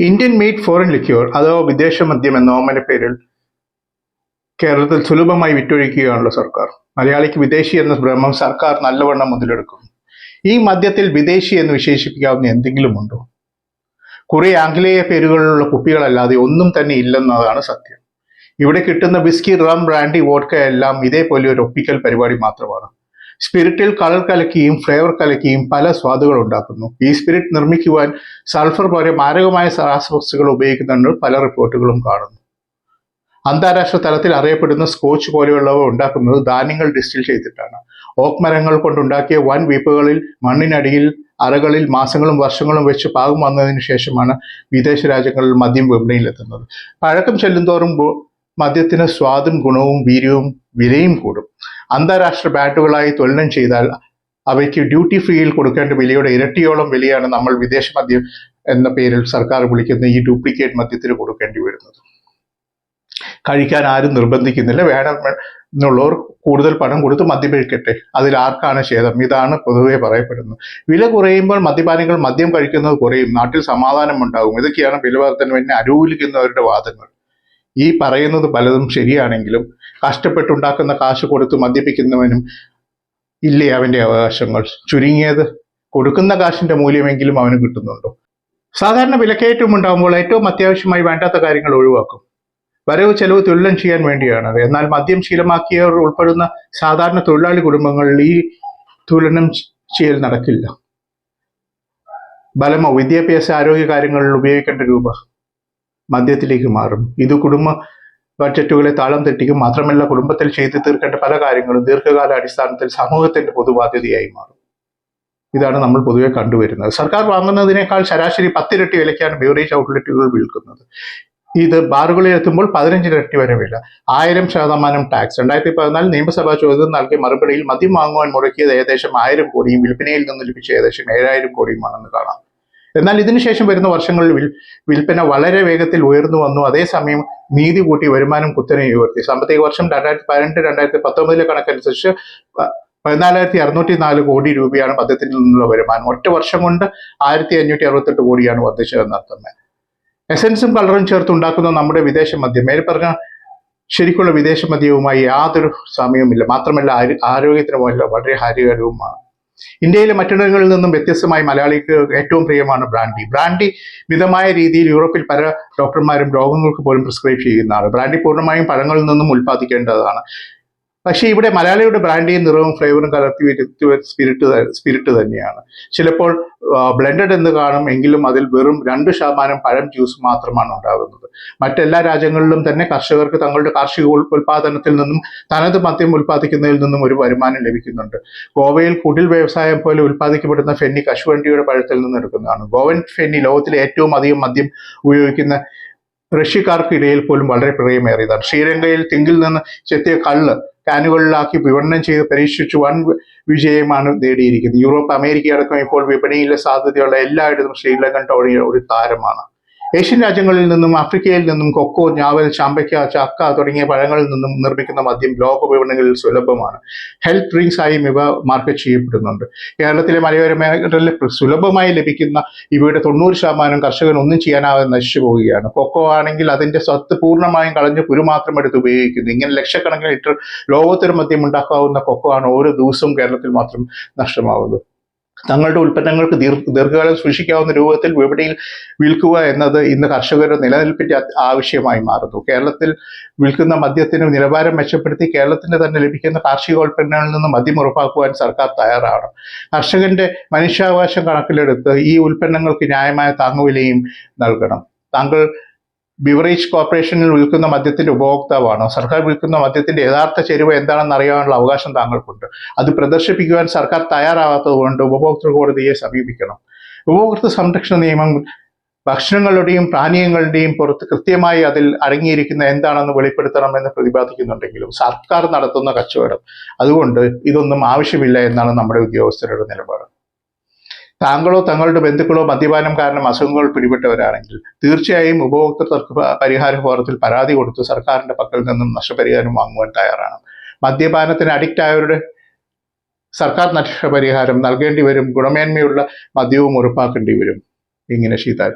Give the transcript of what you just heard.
Indian made foreign ലിക്യൂർ അതോ വിദേശ മദ്യം എന്ന ഓമന പേരിൽ കേരളത്തിൽ സുലഭമായി വിറ്റൊഴിക്കുകയാണല്ലോ സർക്കാർ. മലയാളിക്ക് വിദേശി എന്ന ഭ്രമം സർക്കാർ നല്ലവണ്ണം മുതലെടുക്കും. ഈ മദ്യത്തിൽ വിദേശി എന്ന് വിശേഷിപ്പിക്കാവുന്ന എന്തെങ്കിലും ഉണ്ടോ? കുറെ ആംഗലേയ പേരുകളിലുള്ള കുപ്പികളല്ലാതെ ഒന്നും തന്നെ ഇല്ലെന്നതാണ് സത്യം. ഇവിടെ കിട്ടുന്ന ബിസ്കി റം ബ്രാൻഡി വോഡ്ക എല്ലാം ഇതേപോലെ ഒരു ഒപ്പിക്കൽ പരിപാടി മാത്രമാണ്. സ്പിരിറ്റിൽ കളർ കലക്കിയും ഫ്ലേവർ കലക്കിയും പല സ്വാദുകൾ ഉണ്ടാക്കുന്നു. ഈ സ്പിരിറ്റ് നിർമ്മിക്കുവാൻ സൾഫർ പോലെ മാരകമായ രാസവസ്തുക്കൾ ഉപയോഗിക്കുന്നുണ്ട് പല റിപ്പോർട്ടുകളും കാണുന്നു. അന്താരാഷ്ട്ര തലത്തിൽ അറിയപ്പെടുന്ന സ്കോച്ച് പോലെയുള്ളവ ഉണ്ടാക്കുന്നത് ധാന്യങ്ങൾ ഡിസ്റ്റിൽ ചെയ്തിട്ടാണ്. ഓക്ക് മരങ്ങൾ കൊണ്ടുണ്ടാക്കിയ വൻ വീപ്പുകളിൽ മണ്ണിനടിയിൽ അറകളിൽ മാസങ്ങളും വർഷങ്ങളും വെച്ച് പാകം വന്നതിന് ശേഷമാണ് വിദേശ രാജ്യങ്ങളിൽ മദ്യം വിപണിയിലെത്തുന്നത്. പഴക്കം ചെല്ലുന്തോറും മദ്യത്തിന് സ്വാദും ഗുണവും വീര്യവും വിലയും കൂടും. അന്താരാഷ്ട്ര ബാറ്റുകളായി തുലനം ചെയ്താൽ അവയ്ക്ക് ഡ്യൂട്ടി ഫ്രീയിൽ കൊടുക്കേണ്ട വിലയുടെ ഇരട്ടിയോളം വിലയാണ് നമ്മൾ വിദേശ മദ്യം എന്ന പേരിൽ സർക്കാർ വിളിക്കുന്ന ഈ ഡ്യൂപ്ലിക്കേറ്റ് മദ്യത്തിന് കൊടുക്കേണ്ടി വരുന്നത്. കഴിക്കാൻ ആരും നിർബന്ധിക്കുന്നില്ല. വേണം എന്നുള്ളവർ കൂടുതൽ പണം കൊടുത്ത് മദ്യപിക്കട്ടെ. അതിൽ ആർക്കാണ് ഛേദം? ഇതാണ് പൊതുവെ പറയപ്പെടുന്നത്. വില കുറയുമ്പോൾ മദ്യപാനികൾ മദ്യം കഴിക്കുന്നത് കുറയും. നാട്ടിൽ സമാധാനം ഉണ്ടാകും. ഇതൊക്കെയാണ് വിലവർത്തനം എന്നെ അനുകൂലിക്കുന്നവരുടെ വാദങ്ങൾ. ഈ പറയുന്നത് പലതും ശരിയാണെങ്കിലും കഷ്ടപ്പെട്ടുണ്ടാക്കുന്ന കാശ് കൊടുത്ത് മദ്യപിക്കുന്നവനും ഇല്ലേ അവന്റെ അവകാശങ്ങൾ? ചുരുങ്ങിയത് കൊടുക്കുന്ന കാശിന്റെ മൂല്യമെങ്കിലും അവന് കിട്ടുന്നുണ്ടോ? സാധാരണ വിലക്കയറ്റം ഉണ്ടാകുമ്പോൾ ഏറ്റവും അത്യാവശ്യമായി വേണ്ടാത്ത കാര്യങ്ങൾ ഒഴിവാക്കും. വരവ് ചെലവ് തുല്യം ചെയ്യാൻ വേണ്ടിയാണ്. എന്നാൽ മദ്യം ശീലമാക്കിയവർ ഉൾപ്പെടുന്ന സാധാരണ തൊഴിലാളി കുടുംബങ്ങളിൽ ഈ തുലനം ചെയ്യൽ നടക്കില്ല. ബലമോ? വിദ്യാഭ്യാസ ആരോഗ്യ കാര്യങ്ങളിൽ ഉപയോഗിക്കേണ്ട രൂപ. മദ്യത്തിലേക്ക് മാറും. ഇത് കുടുംബ ബഡ്ജറ്റുകളെ താളം തെറ്റിക്കും. മാത്രമല്ല കുടുംബത്തിൽ ചെയ്തു തീർക്കേണ്ട പല കാര്യങ്ങളും ദീർഘകാല അടിസ്ഥാനത്തിൽ സമൂഹത്തിന്റെ പൊതുബാധ്യതയായി മാറും. ഇതാണ് നമ്മൾ പൊതുവെ കണ്ടുവരുന്നത്. സർക്കാർ വാങ്ങുന്നതിനേക്കാൾ ശരാശരി പത്തിരട്ടി വിലയ്ക്കാണ് ബിവറേജ് ഔട്ട്ലെറ്റുകൾ വിൽക്കുന്നത്. ഇത് ബാറുകളിൽ എത്തുമ്പോൾ പതിനഞ്ചിരട്ടി വരെ വില. ആയിരം ശതമാനം ടാക്സ് രണ്ടായിരത്തി പതിനാല് നിയമസഭാ ചോദ്യം നൽകിയ മറുപടിയിൽ മദ്യം വാങ്ങുവാൻ മുടക്കിയത് ഏകദേശം ആയിരം കോടിയും വിൽപ്പനയിൽ നിന്ന് ലഭിച്ച ഏകദേശം ഏഴായിരം കോടിയുമാണെന്ന് കാണാം. എന്നാൽ ഇതിനുശേഷം വരുന്ന വർഷങ്ങളിൽ വിൽ വിൽപ്പന വളരെ വേഗത്തിൽ ഉയർന്നു വന്നു. അതേസമയം നീതി കൂട്ടി വരുമാനം കുത്തനെ ഉയർത്തി. സാമ്പത്തിക വർഷം രണ്ടായിരത്തി പതിനെട്ട് രണ്ടായിരത്തി പത്തൊമ്പതിലെ കണക്കനുസരിച്ച് പതിനാലായിരത്തി അറുന്നൂറ്റി നാല് കോടി രൂപയാണ് മദ്യത്തിൽ നിന്നുള്ള വരുമാനം. ഒറ്റ വർഷം കൊണ്ട് ആയിരത്തി അഞ്ഞൂറ്റി അറുപത്തെട്ട് കോടിയാണ് വർദ്ധിച്ചതെന്നർത്ഥം എസൻസും കളറും ചേർത്തുണ്ടാക്കുന്ന നമ്മുടെ വിദേശ മദ്യം മേൽ പറഞ്ഞ ശരിക്കുള്ള വിദേശ മദ്യവുമായി യാതൊരു സമയവുമില്ല. മാത്രമല്ല ആര് ആരോഗ്യത്തിന് വളരെ ഹാനികരവുമാണ്. ഇന്ത്യയിലെ മറ്റിടങ്ങളിൽ നിന്നും വ്യത്യസ്തമായി മലയാളിക്ക് ഏറ്റവും പ്രിയമാണ് ബ്രാൻഡി. ബ്രാൻഡി മിതമായ രീതിയിൽ യൂറോപ്പിൽ പല ഡോക്ടർമാരും രോഗങ്ങൾക്ക് പോലും പ്രിസ്ക്രൈബ് ചെയ്യുന്നതാണ്. ബ്രാൻഡി പൂർണമായും പഴങ്ങളിൽ നിന്നും ഉൽപ്പാദിക്കേണ്ടതാണ്. പക്ഷേ ഇവിടെ മലയാളിയുടെ ബ്രാൻഡിയും നിറവും ഫ്ലേവറും കലർത്തി സ്പിരിറ്റ് സ്പിരിറ്റ് തന്നെയാണ്. ചിലപ്പോൾ ബ്ലെൻഡഡ് എന്ന് കാണും എങ്കിലും അതിൽ വെറും രണ്ട് ശതമാനം പഴം ജ്യൂസ് മാത്രമാണ് ഉണ്ടാകുന്നത്. മറ്റെല്ലാ രാജ്യങ്ങളിലും തന്നെ കർഷകർക്ക് തങ്ങളുടെ കാർഷിക ഉൽ- ഉൽപ്പാദനത്തിൽ നിന്നും തനത് മദ്യം ഉൽപ്പാദിക്കുന്നതിൽ നിന്നും ഒരു വരുമാനം ലഭിക്കുന്നുണ്ട്. ഗോവയിൽ കുടിൽ വ്യവസായം പോലെ ഉൽപ്പാദിക്കപ്പെടുന്ന ഫെന്നി കശുവണ്ടിയുടെ പഴത്തിൽ നിന്ന് എടുക്കുന്നതാണ്. ഗോവൻ ഫെന്നി ലോകത്തിലെ ഏറ്റവും അധികം മദ്യം ഉപയോഗിക്കുന്ന റഷ്യക്കാർക്കിടയിൽ പോലും വളരെ പ്രിയമേറിയതാണ്. ശ്രീലങ്കയിൽ തിങ്കിൽ നിന്ന് ചെത്തിയ കള്ള് കാനുകളിലാക്കി വിപണനം ചെയ്ത് പരീക്ഷിച്ചു വൻ വിജയമാണ് നേടിയിരിക്കുന്നത്. യൂറോപ്പ് അമേരിക്ക അടക്കം ഇപ്പോൾ വിപണിയിലെ സാധ്യതയുള്ള എല്ലായിടത്തും ശ്രീലങ്കൻ ടോണി ഒരു താരമാണ്. ഏഷ്യൻ രാജ്യങ്ങളിൽ നിന്നും ആഫ്രിക്കയിൽ നിന്നും കൊക്കോ ഞാവൽ ചാമ്പയ്ക്ക ചക്ക തുടങ്ങിയ പഴങ്ങളിൽ നിന്നും നിർമ്മിക്കുന്ന മദ്യം ലോക വിപണികളിൽ സുലഭമാണ്. ഹെൽത്ത് ഡ്രിങ്ക്സ് ആയും ഇവ മാർക്കറ്റ് ചെയ്യപ്പെടുന്നുണ്ട്. കേരളത്തിലെ മലയോര മേഖലയിൽ സുലഭമായി ലഭിക്കുന്ന ഇവയുടെ തൊണ്ണൂറ് ശതമാനം കർഷകൻ ഒന്നും ചെയ്യാനാവാതെ നശിച്ചു പോവുകയാണ്. കൊക്കോ ആണെങ്കിൽ അതിന്റെ സ്വത്ത് പൂർണമായും കളഞ്ഞ് കുരു മാത്രം എടുത്ത് ഉപയോഗിക്കുന്നു. ഇങ്ങനെ ലക്ഷക്കണക്കിന് ലിറ്റർ ലോകത്തൊരു മദ്യം ഉണ്ടാക്കാവുന്ന കൊക്കോ ആണ് ഓരോ ദിവസവും കേരളത്തിൽ മാത്രം നഷ്ടമാവുന്നത്. തങ്ങളുടെ ഉൽപ്പന്നങ്ങൾക്ക് ദീർ ദീർഘകാലം സൂക്ഷിക്കാവുന്ന രൂപത്തിൽ വിപണിയിൽ വിൽക്കുക എന്നത് ഇന്ന് കർഷകരുടെ നിലനിൽപ്പിന്റെ ആവശ്യമായി മാറുന്നു. കേരളത്തിൽ വിൽക്കുന്ന മദ്യത്തിന് നിലവാരം മെച്ചപ്പെടുത്തി കേരളത്തിന് തന്നെ ലഭിക്കുന്ന കാർഷികോൽപ്പന്നങ്ങളിൽ നിന്ന് മദ്യം ഉറപ്പാക്കുവാൻ സർക്കാർ തയ്യാറാണ്. കർഷകന്റെ മനുഷ്യാവകാശം കണക്കിലെടുത്ത് ഈ ഉൽപ്പന്നങ്ങൾക്ക് ന്യായമായ താങ്ങുവിലയും നൽകണം. താങ്കൾ ബിവറേജ് കോർപ്പറേഷനിൽ വിൽക്കുന്ന മദ്യത്തിന്റെ ഉപഭോക്താവാണോ? സർക്കാർ വിൽക്കുന്ന മദ്യത്തിന്റെ യഥാർത്ഥ ചെരുവ എന്താണെന്ന് അറിയാനുള്ള അവകാശം താങ്കൾക്കുണ്ട്. അത് പ്രദർശിപ്പിക്കുവാൻ സർക്കാർ തയ്യാറാവാത്തതുകൊണ്ട് ഉപഭോക്തൃ കോടതിയെ സമീപിക്കണം. ഉപഭോക്തൃ സംരക്ഷണ നിയമം ഭക്ഷണങ്ങളുടെയും പാനീയങ്ങളുടെയും പുറത്ത് കൃത്യമായി അതിൽ അടങ്ങിയിരിക്കുന്ന എന്താണെന്ന് വെളിപ്പെടുത്തണമെന്ന് പ്രതിപാദിക്കുന്നുണ്ടെങ്കിലും സർക്കാർ നടത്തുന്ന കച്ചവടം. അതുകൊണ്ട് ഇതൊന്നും ആവശ്യമില്ല എന്നാണ് നമ്മുടെ ഉദ്യോഗസ്ഥരുടെ നിലപാട്. താങ്കളോ തങ്ങളുടെ ബന്ധുക്കളോ മദ്യപാനം കാരണം അസുഖങ്ങൾ പിടിപെട്ടവരാണെങ്കിൽ തീർച്ചയായും ഉപഭോക്തൃ തർക്ക പരിഹാര ഫോറത്തിൽ പരാതി കൊടുത്ത് സർക്കാരിന്റെ പക്കൽ നിന്നും നഷ്ടപരിഹാരം വാങ്ങുവാൻ തയ്യാറാണ്. മദ്യപാനത്തിന് അഡിക്റ്റ് ആയവരുടെ സർക്കാർ നഷ്ടപരിഹാരം നൽകേണ്ടി വരും. ഗുണമേന്മയുള്ള മദ്യവും ഉറപ്പാക്കേണ്ടി വരും. ഇങ്ങനെ ശീതാൽ